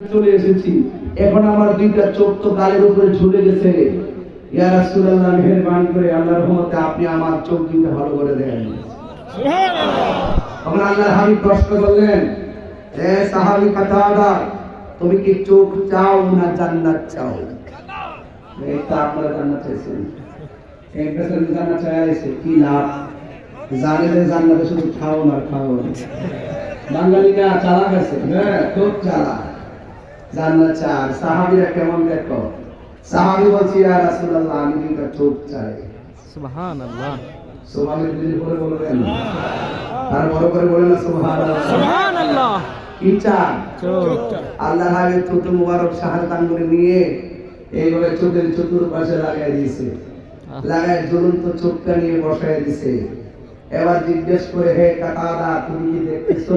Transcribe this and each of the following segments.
চলে এসেছি। এখন আমার দুইটা চোখ তো গালের উপরে ঝুলে গেছে। ইয়া রাসূলুল্লাহ, মেহেরবানি করে আল্লাহর রহমতে আপনি আমার চোখ দুইটা ভালো করে দেন তখন আল্লাহর হাবিব প্রশ্ন করলেন, এ সাহাবী কাতাদা তুমি কি চোখ চাও না জান্নাত চাও? এই আপনারা জান্নাত চাইছেন। এক বছর জান্নাত চাইছে কি লাভ? জানে যে জান্নাতে শুধু খাও না খাও। বাঙালিরা চালাক আছে হ্যাঁ খুব চালাক। জান্নাত চার সাহাবীরা কেমন দেখো? সাহাবী বলছি ইয়া রাসূলুল্লাহ আমি দুইটা চোখ চাই। সুবহানাল্লাহ। সুবহানাল্লাহ দিদি বলে বলবেন আর বড় করে বলেন না সুবহানাল্লাহ? সুবহানাল্লাহ। কি চান? চোখ। আল্লাহ হাবিব মুবারক শাহাদাত আঙ্গুলে নিয়ে এইভাবে চোখের চতুর্পাশে লাগাই দিয়েছে। লাগায় জ্বলন্ত চোখটা নিয়ে বসায় দিছে এবার জিজ্ঞেস করে হে কাকাদা তুমি কি দেখতেছো?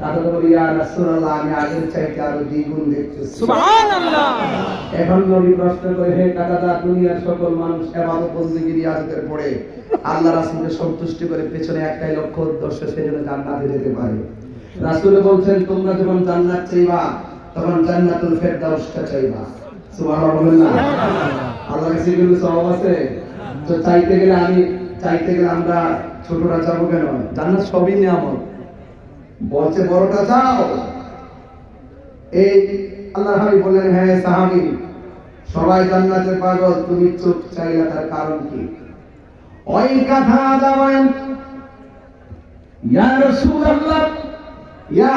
কাকা বলি ইয়া রাসূলুল্লাহ আমি আগের চাইতে আরও দ্বিগুণ দেখতেছি। সুবহানাল্লাহ। এখন নবী প্রশ্ন করে হে কাকাদা দুনিয়ার সকল মানুষ এবাদত বন্দেগী রিয়াজতের পড়ে আল্লাহ রাসূলকে সন্তুষ্টি করে পেছনে একটাই লক্ষ্য উদ্দেশ্য সেজন্য জান্নাতে যেতে পারে। রাসূল বলছেন তোমরা যখন জান্নাত চাইবা তখন জান্নাতুল ফেরদাউসটা চাইবা। সুবহানাল্লাহ। আল্লাহ কাছে কিন্তু সওয়াব আছে? তো চাইতে গেলে আমি চাইতে গেলে আমরা ছোটরা যাব কেন? জান্নাত সবই নিয়ামত। বলছে, বড়টা চাও? এই আল্লাহ হাবিব বললেন হ্যাঁ সাহাবী, সবাই জান্নাতে পাগল, তুমি চোখ চাইলা তার কারণ কি? ওই কথা যাবেন ইয়া ইয়া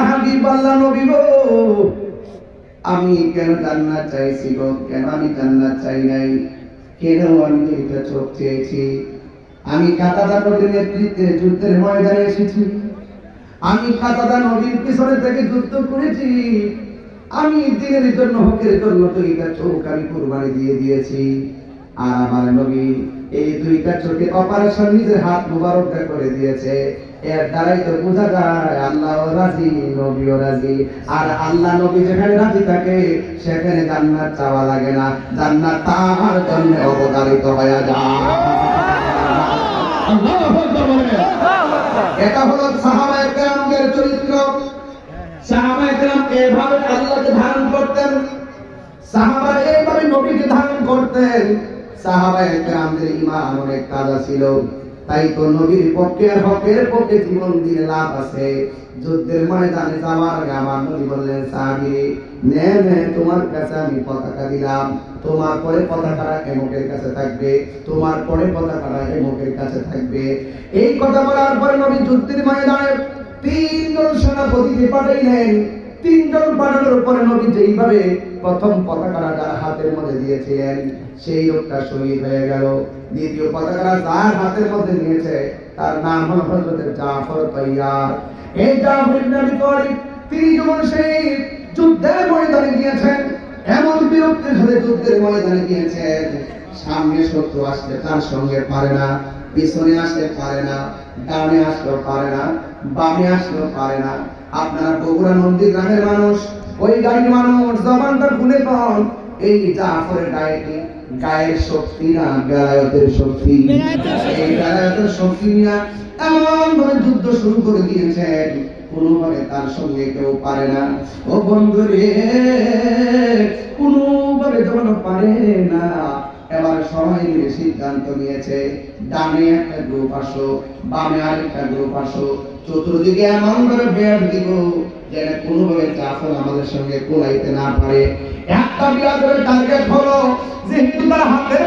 নবী গো, আমি কেন জান্নাত চাইছি গো? কেন আমি জান্নাত চাই নাই? কেন আমি এটা চোখ চেয়েছি? আমি কাতাদা নবীর নেতৃত্বে যুদ্ধের ময়দানে এসেছি। আমি কাতাদা নবীর পিছনে থেকে যুদ্ধ করেছি। আমি দিনের জন্য হকের জন্য দুইটা চোখ আমি কুরবানি দিয়ে দিয়েছি। আর আমার নবী এই দুইটা চোখে অপারেশন নিজের হাত মুবারক করে দিয়েছে। এর দ্বারাই তো বোঝা যায় আল্লাহ রাজি নবীও রাজি। আর আল্লাহ নবী যেখানে রাজি থাকে সেখানে জান্নাত চাওয়া লাগে না। জান্নাত তার জন্য অবতারিত হয়ে যায়। এটা হলো সাহাবায়ে সাহাবারা এইভাবে নবীকে ধারণ করতেন। সাহাবায়ে কেরামদের ঈমান অনেক তাজা ছিল। তাই তো নবীর পক্ষে আর হকের পক্ষে জীবন দিয়ে লাভ আছে। যুদ্ধের ময়দানে যাওয়ার আগে আমার নবী বললেন, সাহাবী, নে নে, তোমার কাছে আমি পতাকা দিলাম। তোমার পরে পতাকাটা এমকের কাছে থাকবে। তোমার পরে পতাকাটা এমকের কাছে থাকবে। এই কথা বলার পরে নবী যুদ্ধের ময়দানে তিনজন সেনাপতিকে পাঠাইলেন। তিনজন পাঠানোর পরে নবী যেইভাবে প্রথম পতাকাটা যার হাতের মধ্যে দিয়েছিলেন, সেই লোকটা শহীদ হয়ে গেল। দ্বিতীয় পতাকাটা যার হাতের মধ্যে নিয়েছে তার নাম হল হযরত জাফর তৈয়ার। এই জাফর ইবনে আবি তালিব তিনি যখন সেই যুদ্ধের ময়দানে গিয়েছেন, এমন বিরক্তির সাথে যুদ্ধের ময়দানে গিয়েছেন। সামনে শত্রু আসলে তার সঙ্গে পারে না। পিছনে আসলে পারে না, ডানে আসলেও পারে না, বামে আসলেও পারে না। আপনারা বগুড়া নন্দী গ্রামের মানুষ, ওই গাড়ির মানুষ জবানটা খুলে পান এই জাফরের গায়ে গায়ের শক্তি না শক্তি। এই শক্তি এমন ভাবে যুদ্ধ শুরু করে দিয়েছেন, কোনোভাবে তার সঙ্গে কেউ পারে না। ও বন্ধু রে কোনোভাবে যখন পারে না। সবাই মিলে সিদ্ধান্ত নিয়েছে, ডানে একটা গ্রুপ আসো, বামে আরেকটা গ্রুপ আসো, চতুর্দিকে এমন ভাবে বেড় দিব যেন কোনোভাবে কাফের আমাদের সঙ্গে কোলাইতে না পারে। একটা বিরাট টার্গেট হলো যেহেতু তার হাতের